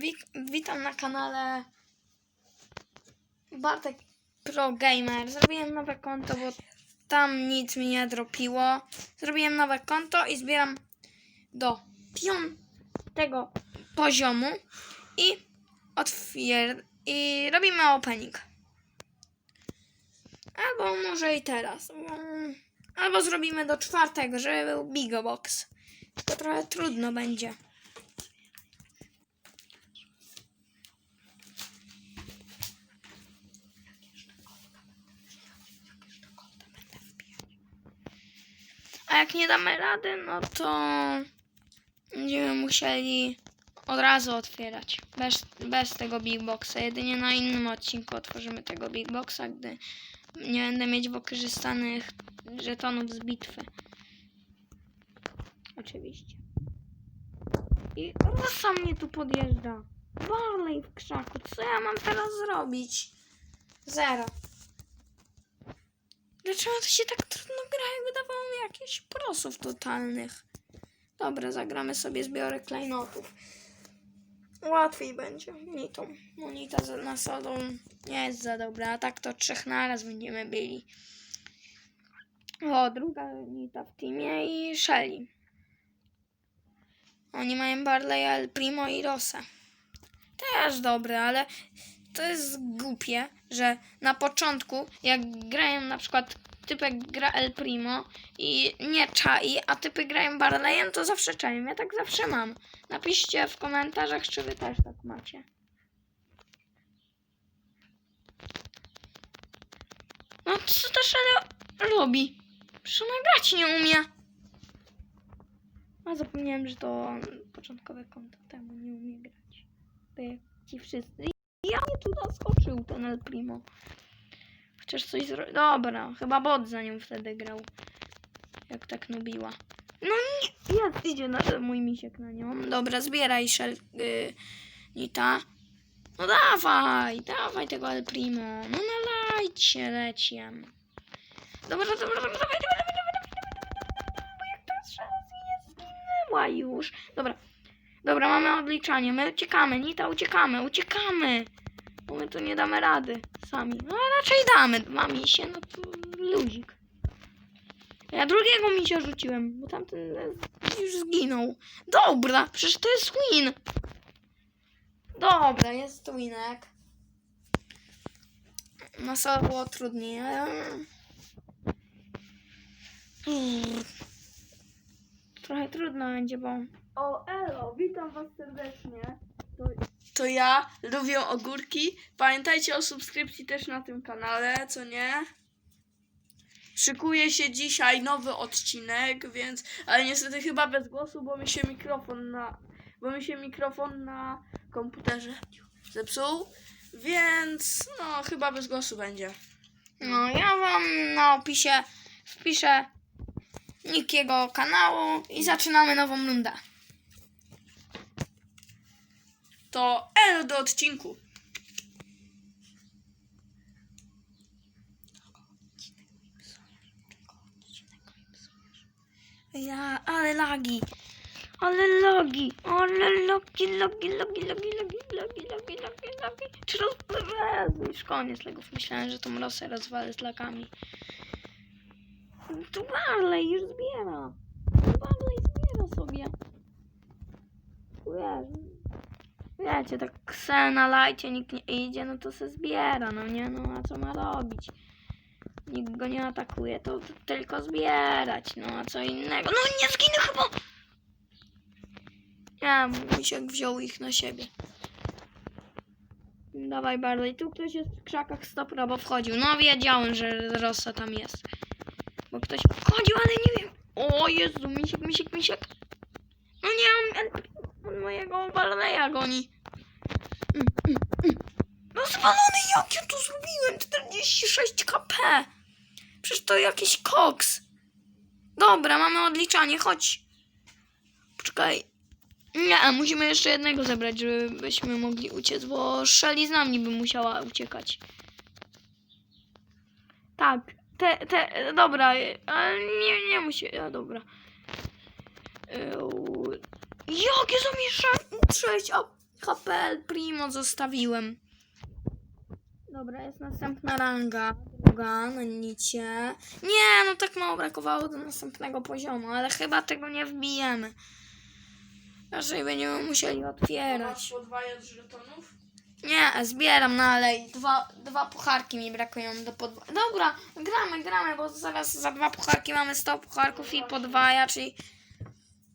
wi- witam na kanale Bartek Pro Gamer. Zrobiłem nowe konto, bo tam nic mi nie dropiło. Zrobiłem nowe konto i zbieram do piątego poziomu i otwier... i robimy opening. Albo może i teraz. Albo zrobimy do czwartego, żeby był Big Box. To trochę trudno będzie. A jak nie damy rady, no to będziemy musieli od razu otwierać. Bez, bez tego Big Boxa. Jedynie na innym odcinku otworzymy tego Big Boxa, gdy nie będę mieć wykorzystanych żetonów z bitwy. Oczywiście. I Rosa mnie tu podjeżdża. Barley w krzaku. Co ja mam teraz zrobić? Zero. Dlaczego to się tak trudno gra, jak wydawało mi jakichś prosów totalnych? Dobra, zagramy sobie zbiorę klejnotów. Łatwiej będzie. Nitą. No Nita za nasadą nie jest za dobra, a tak to trzech naraz będziemy byli. O, druga Nita w teamie i Shelly. Oni mają Barley, El Primo i Rosę. Też dobre, ale to jest głupie, że na początku, jak grają na przykład typek gra El Primo i nie czai, a typy grają Barleyem, to zawsze czają. Ja tak zawsze mam. Napiszcie w komentarzach, czy wy też tak macie. No co ta szale robi? Przecież grać nie umie. A zapomniałem, że to początkowe konto temu nie umie grać. To jak ci wszyscy. Ja mnie tu zaskoczył ten El Primo. Chociaż coś zrobił. Dobra, chyba bot za nią wtedy grał. Jak tak nubiła. No nie, jest, idzie na, mój misiek na nią. Dobra, zbieraj szel, y, Nita. No dawaj, dawaj tego El Primo. No nalajcie, leciem. Dobra, dobra, dobra, dawaj, dawaj, dawaj, dawaj, dawaj, dawaj, dawaj, dawaj, bo jak ta strzela nie zginęła już. Dobra, dobra, mamy odliczanie, my uciekamy, Nita, uciekamy, uciekamy. Bo my tu nie damy rady sami. No raczej damy, dwa misie, no to luzik. Ja drugiego misia rzuciłem, bo tamten już zginął. Dobra, przecież to jest win. Dobra, jest winek. No co było trudniej. Trochę trudno będzie, bo... O, elo, witam was serdecznie. To, To ja lubię ogórki. Pamiętajcie o subskrypcji też na tym kanale, co nie? Szykuje się dzisiaj nowy odcinek, więc. Ale niestety chyba bez głosu, bo mi się mikrofon na. Bo mi się mikrofon na komputerze zepsuł. Więc no chyba bez głosu będzie. No ja wam na opisie wpiszę nick jego kanału i zaczynamy nową rundę. To L do odcinku. Ja, ale lagi. Ale logi, ale logi, logi, logi, logi, logi, logi, logi, logi, logi. Czy roz... Już koniec legów. Myślałem, że tą rosę rozwalę z lagami. Tu Barley już zbiera. Barley zbiera sobie. Jezu. Wiecie, tak se na lajcie nikt nie idzie, no to se zbiera, no nie, no a co ma robić? Nikt go nie atakuje, to tylko zbierać, no a co innego. No nie zginę chyba! Ja, misiek wziął ich na siebie. Dawaj Barley, tu ktoś jest w krzakach stopra, bo wchodził. No wiedziałem, że Rosa tam jest. Bo ktoś wchodził, ale nie wiem. O Jezu, misiek, misiek, misiek. No nie, on, on mojego Barleya goni. Mm, mm, mm. No jak ja to zrobiłem? 46 kp. Przecież to jakiś koks. Dobra, mamy odliczanie, chodź. Poczekaj. Nie, musimy jeszcze jednego zebrać, żebyśmy mogli uciec, bo Shelly z nami by musiała uciekać. Tak, te, te, dobra, ale nie, nie musi, a dobra. Eee, Jakie zamieszanie, cześć, a HPL Primo zostawiłem. Dobra, jest następna ranga. Druga na nicie. Nie, no tak mało brakowało do następnego poziomu, ale chyba tego nie wbijemy. Raczej będziemy musieli otwierać. żetonów? Nie, zbieram no ale dwa, dwa pucharki mi brakują do podwa... Dobra, gramy, gramy, bo zaraz za dwa pucharki mamy 100 pucharków i podwaja, czyli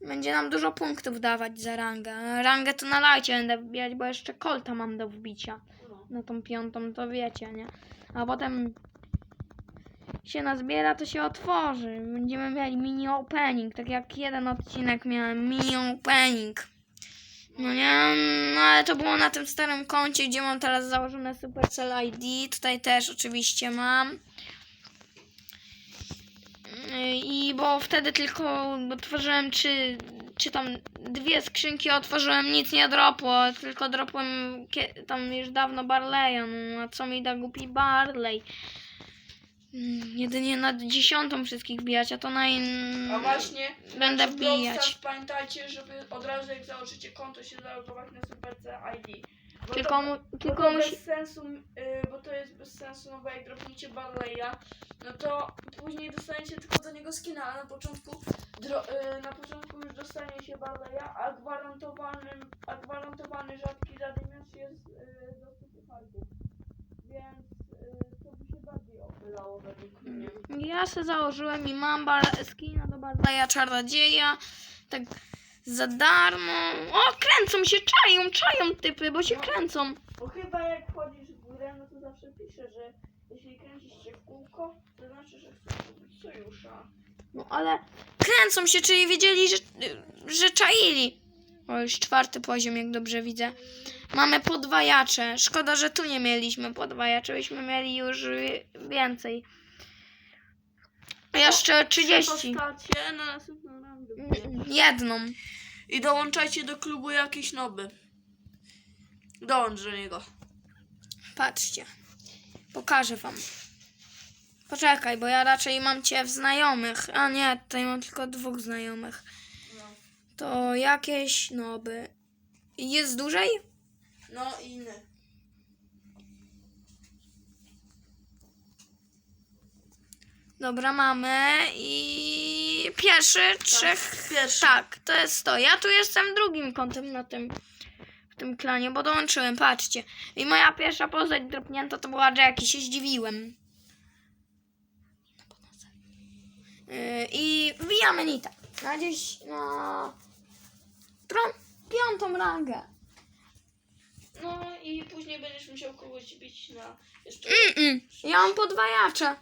będzie nam dużo punktów dawać za rangę. Rangę to na lajcie będę wbijać, bo jeszcze kolta mam do wbicia. Na tą piątą to wiecie, nie? A potem się nazbiera, to się otworzy. Będziemy mieli mini opening, tak jak jeden odcinek miałem, mini opening. No nie, no ale to było na tym starym koncie, gdzie mam teraz założone Supercell ID. Tutaj też oczywiście mam. Yy, I bo wtedy tylko otworzyłem czy, czy tam dwie skrzynki otworzyłem, nic nie dropło, tylko dropłem tam już dawno Barleya, no a co mi da głupi Barley. Mm, Jedynie na dziesiątą wszystkich wbijać, a to na in... A właśnie, Będę wbijać. Pamiętajcie, żeby od razu jak założycie konto się zalogować na Superce ID. Bo Tylko, to, mu, bo tylko to musi... bez sensu, y, bo to jest bez sensu, no bo jak dropniecie Barleya, no to później dostaniecie tylko do niego skina, a na początku dro, y, na początku już dostanie się Barleya, a gwarantowanym, a gwarantowany rzadki zadymiarz jest y, do 100 pucharków. Więc y, to by się bardziej opylało według mnie. Ja se założyłem i mam skina do Barleya Czarodzieja. Tak za darmo. O, kręcą się, czają, czają typy, bo się kręcą. Bo chyba jak wchodzisz w grę, no to zawsze pisze, że jeśli kręcisz się w kółko, to znaczy, że chcesz kupić sojusza. No ale kręcą się, czyli wiedzieli, że, że czaili. O, już czwarty poziom, jak dobrze widzę. Mamy podwajacze. Szkoda, że tu nie mieliśmy podwajaczy, byśmy mieli już wi- więcej. Jeszcze 30. Postacie na następną rangę. Jedną. I dołączajcie do klubu jakieś noby. Dołącz do niego. Patrzcie. Pokażę wam. Poczekaj, bo ja raczej mam cię w znajomych. A nie, tutaj mam tylko dwóch znajomych. To jakieś noby. Jest dłużej? No inny. Dobra, mamy i pierwszy, trzech. pierwszy. Tak, to jest to. Ja tu jestem drugim kątem na tym w tym klanie, bo dołączyłem, patrzcie. I moja pierwsza postać dropnięta to była Jack i się zdziwiłem. Yy, I wbijamy Nita. Na gdzieś na tro- piątą rangę. No i później będziesz musiał kogoś bić na jeszcze. Mm-mm. Ja mam podwajacze.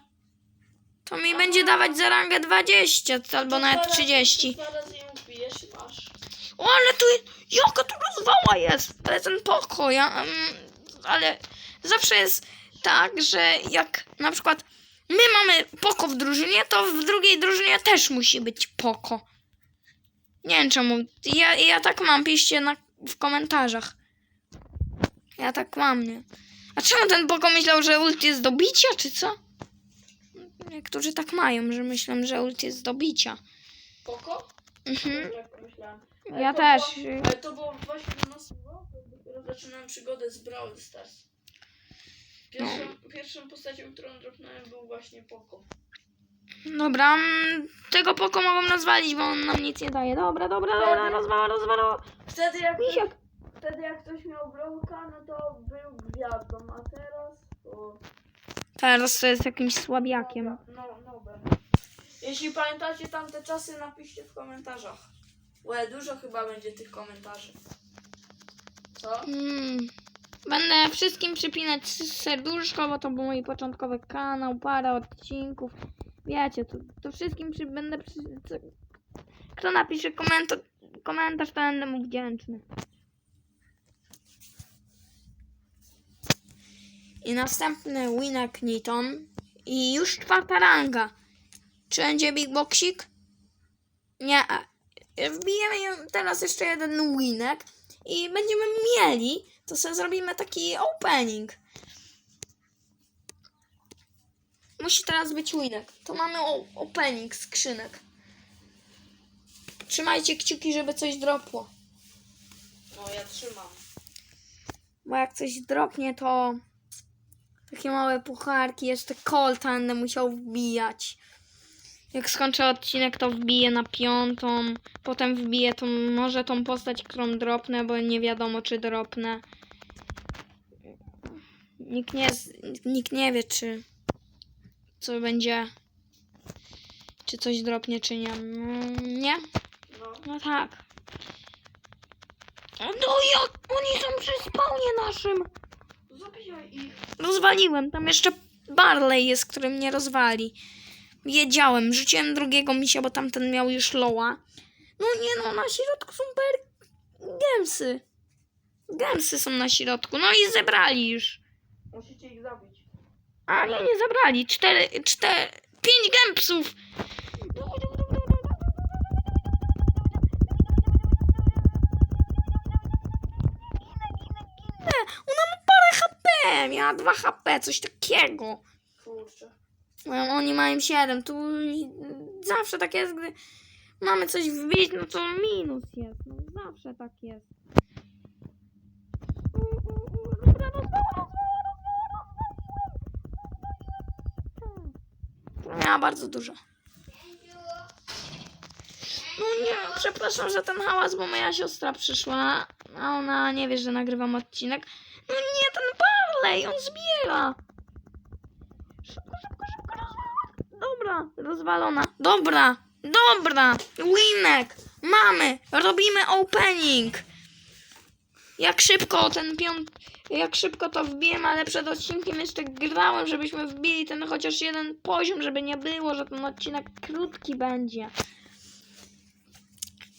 To mi będzie dawać za rangę 20 albo nawet 30. Dwa razy ją bijesz i masz. O, ale tu jaka tu rozwała jest, ale ten pokój, ja, mm, ale zawsze jest tak, że jak na przykład my mamy poko w drużynie, to w drugiej drużynie też musi być poko. Nie wiem czemu, ja, ja tak mam, piszcie na, w komentarzach. Ja tak mam, nie? A czemu ten poko myślał, że ult jest do bicia, czy co? Niektórzy tak mają, że myślą, że ult jest do bicia. Poko? Mhm. Tak. Ja to też. Było, ale to było właśnie na nas dopiero zaczynałem przygodę z Brawl Stars. Pierwszą, No. pierwszą postacią, którą dropnąłem był właśnie Poko. Dobra, mm, tego poko mogą nazwalić, bo on nam nic nie daje. Dobra, dobra, dobra, rozwala, rozwala. Wtedy jak, Misiak. wtedy jak ktoś miał Brawlka, no to był gwiazdą, a teraz to... Teraz to jest jakimś słabiakiem. No, no. Jeśli pamiętacie tamte czasy, napiszcie w komentarzach. Łe, dużo chyba będzie tych komentarzy. Co? Mm. Będę wszystkim przypinać serduszko, bo to był mój początkowy kanał, parę odcinków. Wiecie, to, to wszystkim przy, będę przy, co, Kto napisze komentarz, komentarz, to będę mu wdzięczny. I następny Winek Niton. I już czwarta ranga. Czy będzie Big Boxik? Nie. Wbijemy teraz jeszcze jeden Winek. I będziemy mieli, to sobie zrobimy taki opening. Musi teraz być Winek. To mamy opening skrzynek. Trzymajcie kciuki, żeby coś dropło. No, ja trzymam. Bo jak coś dropnie, to takie małe pucharki, jeszcze kolta będę musiał wbijać. Jak skończę odcinek, to wbiję na piątą. Potem wbiję tą, może tą postać, którą dropnę, bo nie wiadomo, czy dropnę. Nikt nie, nikt nie wie, czy co będzie, czy coś dropnie, czy nie. No, nie? No. No tak. No jak oni są przy spawnie naszym. Zabijaj ich. Rozwaliłem. Tam jeszcze Barley jest, który mnie rozwali. Wiedziałem. Rzuciłem drugiego misia, bo tamten miał już loła. No nie no, na środku są per... Gemsy. Gemsy są na środku. No i zebrali już. Musicie ich zabić. A nie, nie zabrali. Cztery, cztery, pięć gępsów. HP. Miała 2 HP, coś takiego. Kurczę. Oni mają 7. Tu zawsze tak jest, gdy mamy coś wbić, no to minus jest. No, zawsze tak jest. U, u, u, Dobra, rozwala, rozwala. Miała bardzo dużo. No nie, przepraszam, że ten hałas, bo moja siostra przyszła, a ona nie wie, że nagrywam odcinek. Barley, on zbiera. Szybko, szybko, szybko, rozwalona. Dobra, rozwalona. Dobra, dobra, winek, mamy, robimy opening. Jak szybko ten piąt... Jak szybko to wbiłem, ale przed odcinkiem jeszcze grałem, żebyśmy wbili ten chociaż jeden poziom, żeby nie było, że ten odcinek krótki będzie.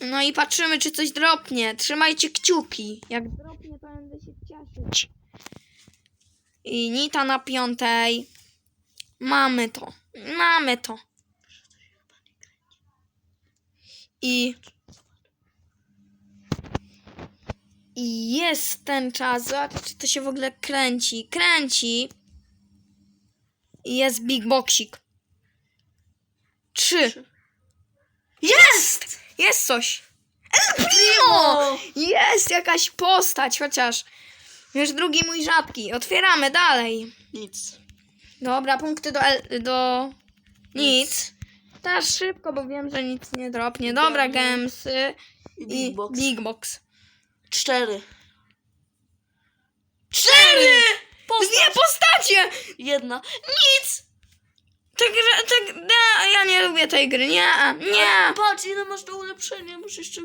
No i patrzymy, czy coś dropnie. Trzymajcie kciuki. Jak dropnie, to będę się cieszyć. I Nita na piątej. Mamy to. Mamy to. I. I jest ten czas. Zobaczcie, czy to się w ogóle kręci. Kręci. I jest Big Boxik. Trzy. Jest! Jest coś. El Primo! Jest jakaś postać, chociaż. Już drugi mój rzadki. Otwieramy dalej. Nic. Dobra, punkty do, El- do nic. Teraz szybko, bo wiem, że nic nie dropnie. Dobra, gemsy I i Big Box. big box. Cztery. Cztery! Postać. Dwie postacie! Jedna. Nic! Tak, tak, da, ja nie lubię tej gry, nie, nie. Patrz, ile masz do ulepszenia. Masz jeszcze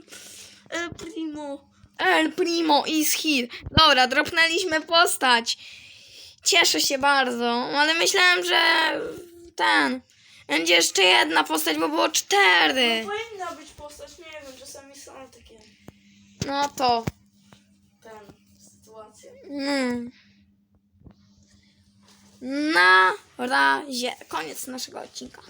El Primo. El Primo is here. Dobra, dropnęliśmy postać. Cieszę się bardzo, ale myślałem, że ten. Będzie jeszcze jedna postać, bo było cztery. No, powinna być postać, nie wiem, czasami są takie No to. ten sytuacje. Mm. Na razie. Koniec naszego odcinka.